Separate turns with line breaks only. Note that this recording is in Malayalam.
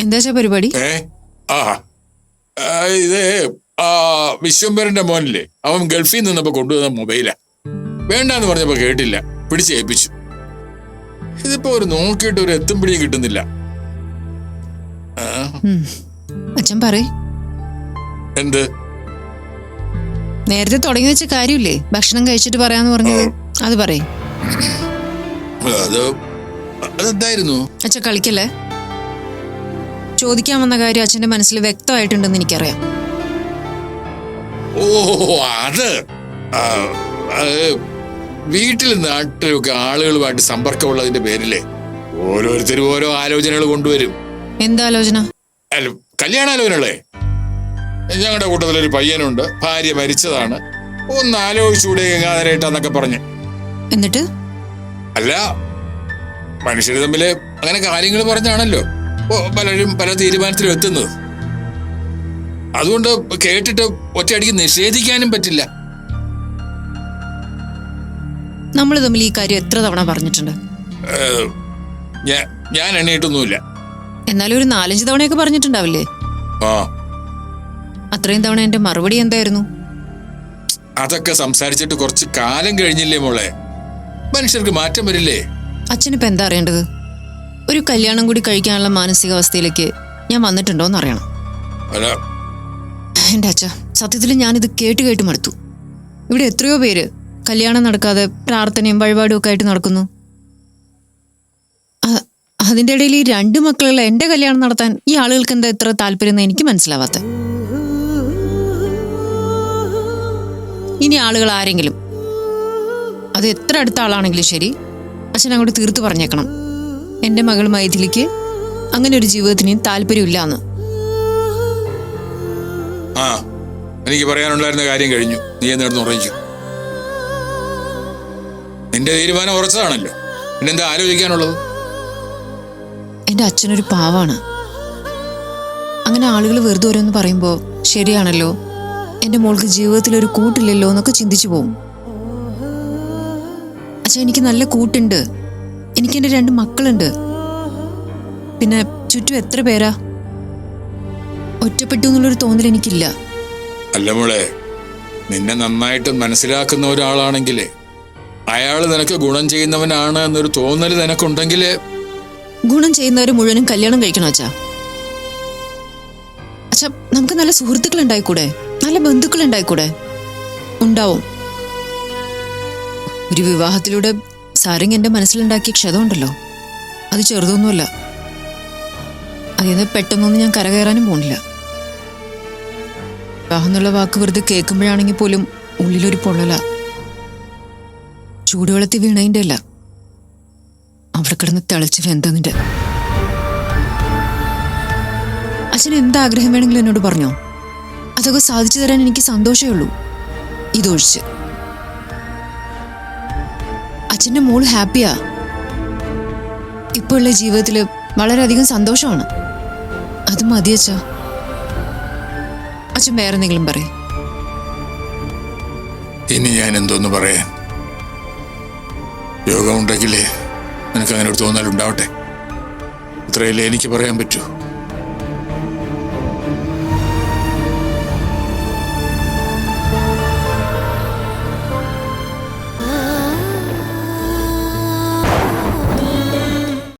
എന്താ പരിപാടി?
ഏ? ആ. ആ, ഇത് ആ വിശ്വംഭരന്റെ മോനില്ലേ? അവൻ ഗൾഫിൽ നിന്നപ്പോ കൊണ്ടുവന്ന മൊബൈലാ. വേണ്ടാന്ന് പറഞ്ഞപ്പോ കേട്ടില്ല. പിടിച്ച് ഏൽപ്പിച്ചു. ഇതിപ്പോ ഒരു നോക്കിയിട്ട് ഒരു എത്തും പിടിയും കിട്ടുന്നില്ല. ആ,
ഉം. അച്ഛൻ പറയ്.
എന്ത്?
നേരത്തെ തുടങ്ങി വെച്ച കാര്യമില്ലേ? ഭക്ഷണം കഴിച്ചിട്ട് പറയാന്ന് പറഞ്ഞത്. അത് പറയ്.
അത് അതെന്തായിരുന്നു?
അച്ഛൻ കളിക്കല്ലേ? ചോദിക്കാൻ വന്ന കാര്യം അച്ഛന്റെ മനസ്സിൽ വ്യക്തമായിട്ടുണ്ടെന്ന് എനിക്കറിയാം.
ഓ അത് വീട്ടിൽ നാട്ടിലൊക്കെ ആളുകളുമായിട്ട് സമ്പർക്കമുള്ളതിന്റെ പേരിൽ ഓരോരുത്തരും ഓരോ ആലോചനകൾ കൊണ്ടുവരും.
എന്താ ആലോചന?
അല്ല കല്യാണാലോചനകളെ ഞങ്ങളുടെ കൂട്ടത്തിലൊരു പയ്യനുണ്ട് ഭാര്യ മരിച്ചതാണ്. ഒന്ന് ആലോചിച്ചുകൂടെ ഗംഗാധരേട്ടെന്നൊക്കെ പറഞ്ഞ്.
എന്നിട്ട്?
അല്ല മനുഷ്യർ തമ്മിൽ അങ്ങനെ കാര്യങ്ങൾ പറഞ്ഞാണല്ലോ. പലരും പല തീരുമാനത്തിലും എത്തുന്നത് അതുകൊണ്ട് കേട്ടിട്ട് ഒറ്റയടിക്ക് നിഷേധിക്കാനും പറ്റില്ല.
നമ്മൾ തമ്മിൽ ഈ കാര്യം എത്ര തവണ പറഞ്ഞിട്ടുണ്ട്?
ഞാൻ എണ്ണയിട്ടൊന്നുമില്ല.
എന്നാലും ഒരു നാലഞ്ച് തവണയൊക്കെ പറഞ്ഞിട്ടുണ്ടാവില്ലേ? അത്രയും തവണ എന്റെ മറുപടി എന്തായിരുന്നു?
അതൊക്കെ സംസാരിച്ചിട്ട് കുറച്ച് കാലം കഴിഞ്ഞില്ലേ മോളെ? മനുഷ്യർക്ക് മാറ്റം വരില്ലേ?
അച്ഛനിപ്പോ എന്താ അറിയേണ്ടത്? ഒരു കല്യാണം കൂടി കഴിക്കാനുള്ള മാനസികാവസ്ഥയിലേക്ക് ഞാൻ വന്നിട്ടുണ്ടോന്ന് അറിയണം.
അല്ല.
എന്റെ അച്ഛ സത്യത്തിൽ ഞാനിത് കേട്ട് കേട്ട് മടുത്തു. ഇവിടെ എത്രയോ പേര് കല്യാണം നടക്കാതെ പ്രാർത്ഥനയും വഴിപാടും ഒക്കെ ആയിട്ട് നടക്കുന്നു. അതിന്റെ ഇടയിൽ ഈ രണ്ട് മക്കളുള്ള എന്റെ കല്യാണം നടത്താൻ ഈ ആളുകൾക്ക് എന്താ ഇത്ര താല്പര്യം എന്ന് എനിക്ക് മനസ്സിലാവാത്ത. ഇനി ആളുകൾ ആരെങ്കിലും അത് എത്ര അടുത്ത ആളാണെങ്കിലും ശരി അച്ഛൻ അങ്ങോട്ട് തീർത്ത് പറഞ്ഞേക്കണം. എന്റെ മകൾ മൈഥിലിക്ക് അങ്ങനെ ഒരു ജീവിതത്തിന് താല്പര്യമില്ല എന്ന്
ആ എനിക്ക് പറയാനുണ്ടായിരുന്ന കാര്യം കഴിഞ്ഞു. നീ എന്നിടന്ന് ഉറയിച്ചു നിന്റെ തീരുമാനം ഉറച്ചതാണല്ലോ. പിന്നെന്താ ആലോചിക്കാനുള്ളത്?
എന്റെ അച്ഛനൊരു പാവാണ്. അങ്ങനെ ആളുകൾ വെറുതെ ഓരോന്ന് പറയുമ്പോൾ ശരിയാണല്ലോ? എന്റെ മോൾക്ക് ജീവിതത്തിൽ ഒരു കൂട്ടില്ലല്ലോ എന്നൊക്കെ ചിന്തിച്ചു പോകും അച്ഛൻ എനിക്ക് നല്ല കൂട്ടുണ്ട്. എനിക്ക് എന്റെ രണ്ട് മക്കളുണ്ട്. പിന്നെ ചുറ്റും എത്ര പേരാ? ഒറ്റപ്പെട്ടു എന്നുള്ളൊരു തോന്നൽ എനിക്കില്ല.
അല്ല മോളെ നിന്നെ നന്നായിട്ട് മനസ്സിലാക്കുന്ന ഒരാളാണെങ്കിലേ അയാൾ നിനക്ക് ഗുണം ചെയ്യുന്നവനാണ് എന്നൊരു തോന്നൽ നിനക്കുണ്ടെങ്കിൽ
ഗുണം ചെയ്യുന്നവർ മുഴുവനും കല്യാണം കഴിക്കണോ അച്ഛാ? അച്ഛാ നമുക്ക് നല്ല സുഹൃത്തുക്കൾ ഉണ്ടായിക്കൂടെ നല്ല ബന്ധുക്കൾ ഉണ്ടായിക്കൂടെ ഉണ്ടാവും. ഒരു വിവാഹത്തിലൂടെ സാരംഗ് എന്റെ മനസ്സിലുണ്ടാക്കിയ ക്ഷതമുണ്ടല്ലോ. അത് ചെറുതൊന്നുമല്ല. അതിൽ നിന്ന് പെട്ടെന്നൊന്നും ഞാൻ കരകയറാനും പോണില്ല. വിവാഹമെന്നുള്ള വാക്ക് വെറുതെ കേൾക്കുമ്പോഴാണെങ്കിൽ പോലും ഉള്ളിലൊരു പൊള്ളല ചൂടുവെള്ളത്തിൽ വീണതിന്റെ അല്ല. അവിടെ കിടന്ന് തിളച്ച് വെന്തതിന്റെ അച്ഛൻ എന്താഗ്രഹം വേണമെങ്കിലും എന്നോട് പറഞ്ഞോ? അതൊക്കെ സാധിച്ചു തരാൻ എനിക്ക് സന്തോഷമേ ഉള്ളൂ. ഇതൊഴിച്ച്. അച്ഛന്റെ മോൾ ഹാപ്പിയാ. ഇപ്പോഴുള്ള ജീവിതത്തിൽ വളരെയധികം സന്തോഷമാണ്. അത് മതി അച്ഛാ. അച്ഛൻ വേറെ എന്തെങ്കിലും പറയും.
ഇനി ഞാൻ എന്തോന്ന് പറയാൻ? യോഗമുണ്ടെങ്കിലേ നിനക്ക് അങ്ങനെ ഒരു തോന്നൽ ഉണ്ടാവട്ടെ ഇത്രയല്ലേ എനിക്ക് പറയാൻ പറ്റൂ?